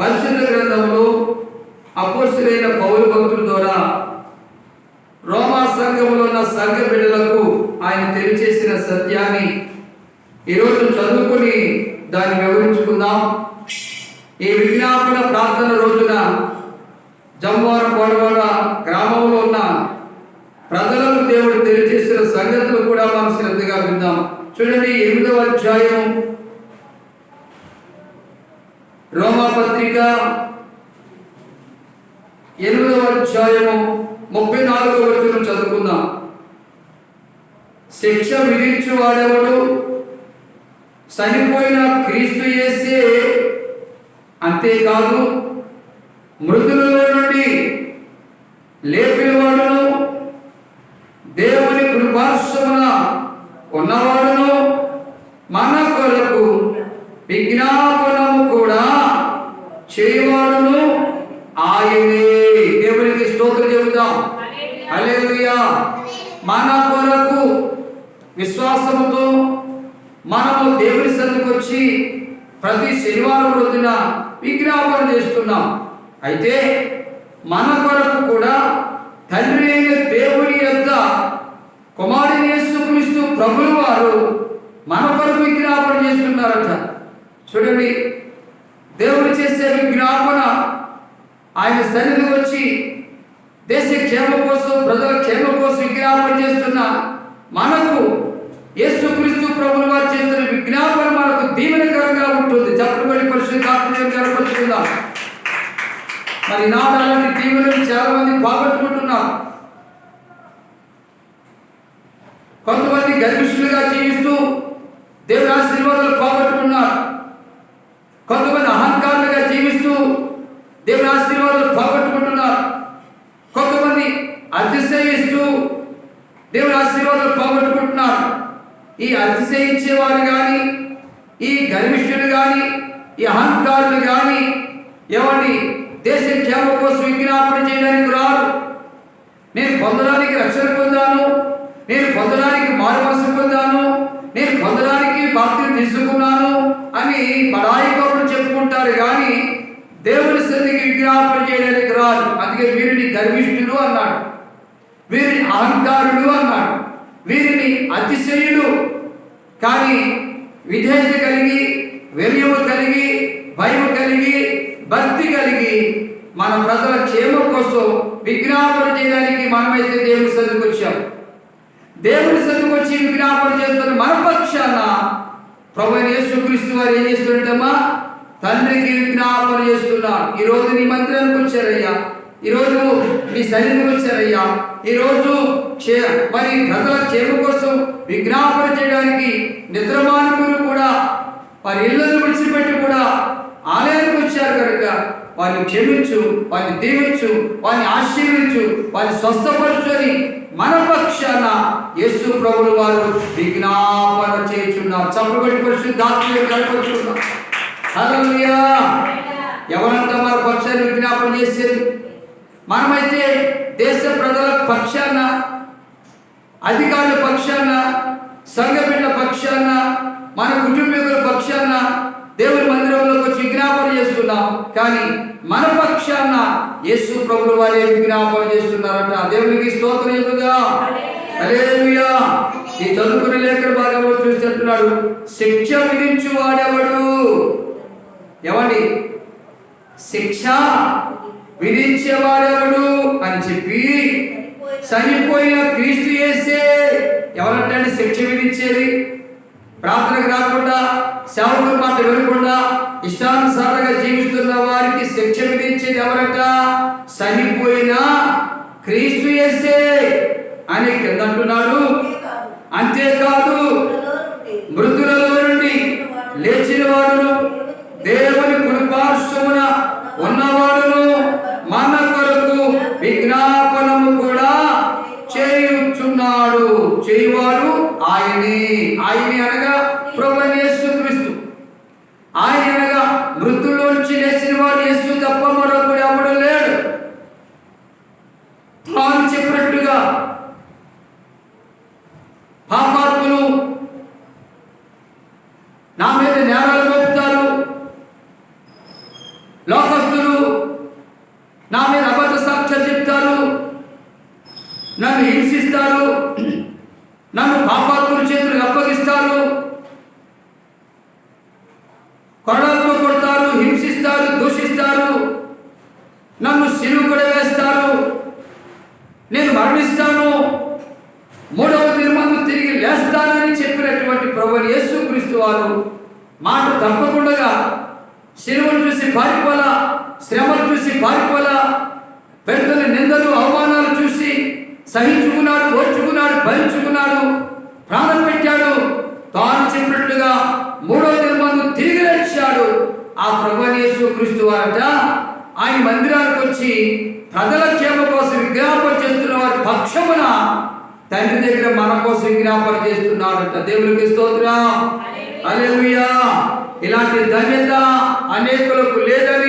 పరిశుద్ధ గ్రంథంలో అపోసులైన పౌరు భక్తుల ద్వారా రోమా సంఘంలో ఉన్న సంఘ బిడ్డలకు ఆయన తెలియచేసిన సత్యాన్ని ఈరోజు చదువుకొని దాన్ని వివరించుకుందాం. ఈ విజ్ఞాపన ప్రార్థన రోజున జంవారం గొడవాడ గ్రామంలో ఉన్న ప్రజలకు దేవుడు తెలియజేసిన సంగతులు కూడా మనం శ్రద్ధగా విందాం. చూడండి ఎనిమిదవ అధ్యాయం రోమా పత్రిక ఎనిమిదవ అధ్యాయము ముప్పై నాలుగవ వచనం చదువుకుందాం. శిక్ష విధించు వాడేవాడు చనిపోయిన క్రీస్తు చేస్తే అంతేకాదు మృతులలో నుండి లేపినవాడును దేవుని కృపాశ్రమన ఉన్నవాడును మన కొరకు విజ్ఞాపనము కూడా చేయవాడును. ఆయనే. దేవునికి స్తోత్రం చెబుతాం. అలేలుయా మన కొరకు విశ్వాసముతో మనము దేవుని సన్నిధికి వచ్చి ప్రతి శనివారం రోజున విజ్ఞాపన చేస్తున్నాం. అయితే మన కొరకు కూడా తండ్రి అయిన దేవుని యొక్క కుమారుని యేసుక్రీస్తు ప్రభులు వారు మన కొరకు విజ్ఞాపన చేస్తున్నారట. చూడండి. దేవుడు చేసే విజ్ఞాపన ఆయన సన్నిధి వచ్చి దేశ క్షేమ కోసం ప్రజల క్షేమ కోసం విజ్ఞాపన చేస్తున్న మనకు యేసుక్రీస్తు ప్రభుల వారు చేస్తున్న విజ్ఞాపన మనకు దీవెనకరంగా ఉంటుంది. చెప్పబడి పరిశుద్ధాత్మ మరి నాదాలని దీవెనలు చాలా మంది బాగట్టుకుంటున్నారు. కొంతమంది గర్భిష్ఠులుగా జీవిస్తూ దేవుడు ఆశీర్వాదాలు పోగొట్టుకున్నారు కొంతమంది అహంకారులుగా జీవిస్తూ దేవుని ఆశీర్వాదాలు పోగొట్టుకుంటున్నారు కొంతమంది అతిశయిస్తూ దేవుని ఆశీర్వాదాలు పోగొట్టుకుంటున్నారు. ఈ అతిశయించేవారు కానీ ఈ గర్విష్ఠులు కానీ ఈ అహంకారులు కానీ ఏమండి దేశ క్షేమ కోసం విజ్ఞాపన చేయడానికి రారు. నేను పొందడానికి రక్షణ పొందాను నేను పొందడానికి మారుమనసు పొందాను నేను పొందడానికి బాధ్యత తీసుకున్నాను అని బడాయి కోరులు చెప్పుకుంటారు కానీ దేవుని సన్నిధికి విజ్ఞాపన చేయడానికి రాదు అందుకే వీరిని గర్విష్ఠులు అన్నాడు. వీరిని అహంకారుడు అన్నాడు వీరిని అతిశయుడు కానీ విధేయత కలిగి వెర్యము కలిగి భయం కలిగి భక్తి కలిగి మన ప్రజల క్షేమం కోసం విజ్ఞాపన చేయడానికి మనమైతే దేవుని సన్నిధికి వచ్చాం. దేవుని సన్నిధికి వచ్చి విజ్ఞాపన చేస్తున్న మన పక్షాన ప్రభు యేసుక్రీస్తు వారు ఏం చేస్తున్నట్టమ్మా తండ్రికి విజ్ఞాపన చేస్తున్నా ఈ రోజు నీ మందిరానికి వచ్చారయ్యా. ఈ రోజు నీ సన్నిధికి వచ్చారయ్యా. ఈ రోజు క్షే- మరి ప్రజల క్షేమ కోసం విజ్ఞాపన చేయడానికి నిద్రమానుకులు కూడా వారి ఇళ్ళను విడిచిపెట్టి కూడా ఆలయానికి వచ్చారు కనుక వారిని క్షమించు వారిని దీవించు వారిని ఆశీర్వించు వారిని స్వస్థపరచుని మన పక్షాన యేసు ప్రభులు వారు విజ్ఞాపన చేయుచున్నారు. చప్పబడి పరిశుద్ధాత్మ కనపరుచున్నారు ఎవరంతా మన పక్షాన్ని విజ్ఞాపన చేసేది మనమైతే దేశ ప్రజల పక్షాన అధికారుల పక్షాన సంఘ బిడ్డల పక్షాన మన కుటుంబీకుల పక్షాన దేవుని మందిరంలోకి వచ్చి విజ్ఞాపన చేస్తున్నాం. కానీ మన పక్షాన యేసు ప్రభులు వారే విజ్ఞాపన చేస్తున్నారట. దేవునికి స్తోత్రం చెబుగా హల్లెలూయా. ఈ చదువుకుని లేఖన భాగంలో చూస్తుంటున్నాడు శిక్ష విధించు వాడెవడు ఏమండి? శిక్ష విధించేవాడెవడు అని చెప్పి చనిపోయిన క్రీస్తు చేస్తే ఎవరంటే శిక్ష విధించేది? ప్రార్థనకు రాకుండా సేవకుల మాట వినకుండా ఇష్టానుసారంగా జీవిస్తున్న వారికి శిక్ష విధించేది ఎవరట? చనిపోయిన క్రీస్తు చేస్తే అని కింద అంటున్నాడు అంతేకాదు మృతులలో నుండి లేచిన వారు దేవుని కృపాశ్రమున ఉన్న మన కొరకు విజ్ఞాపనము కూడా చేయుచున్నాడు చేయువాడు ఆయనే ఆయనే అనగా ప్రభు యేసుక్రీస్తు ఆయన అనగా మృతుల్లోంచి లేచిన వాడు యేసు తప్ప మరొకడు ఎవడు లేడు తాను చెప్పినట్టుగా పాపాత్ములు నా మీద నేరాలు మోపుతారు లోకస్తులు నా మీద అబద్ధ సాక్ష్యాలు చెప్తారు నన్ను హింసిస్తారు. నన్ను పాపాత్ముల చేతులకు అప్పగిస్తారు. కొరడాలతో కొడతారు హింసిస్తారు దూషిస్తారు. నన్ను సిలువ కూడా వేస్తారు. నేను మరణిస్తాను. మూడవ తిరుమల తిరిగి లేస్తానని చెప్పినటువంటి ప్రభు యేసుక్రీస్తు వారు మాట తప్పకుండా సిలువను చూసి పారిపోలా శ్రమను చూసి పారిపోలా పెద్దల నిందలు అవమానాలు సహించుకున్నాడు ఓర్చుకున్నాడు భరించుకున్నాడు ప్రాణం పెట్టాడు. తాను చెప్పినట్లుగా మూడో దినమందు తిరిగి లేచాడు. ఆ ప్రభు యేసుక్రీస్తు వారట ఆయన మందిరానికి వచ్చి ప్రజల క్షేమ కోసం విజ్ఞాపన చేస్తున్న వారి పక్షమున తండ్రి దగ్గర మన కోసం విజ్ఞాపన చేస్తున్నాడట. దేవునికి స్తోత్రం. హల్లెలూయా. ఇలాంటి ధన్యత అనేకులకు లేదని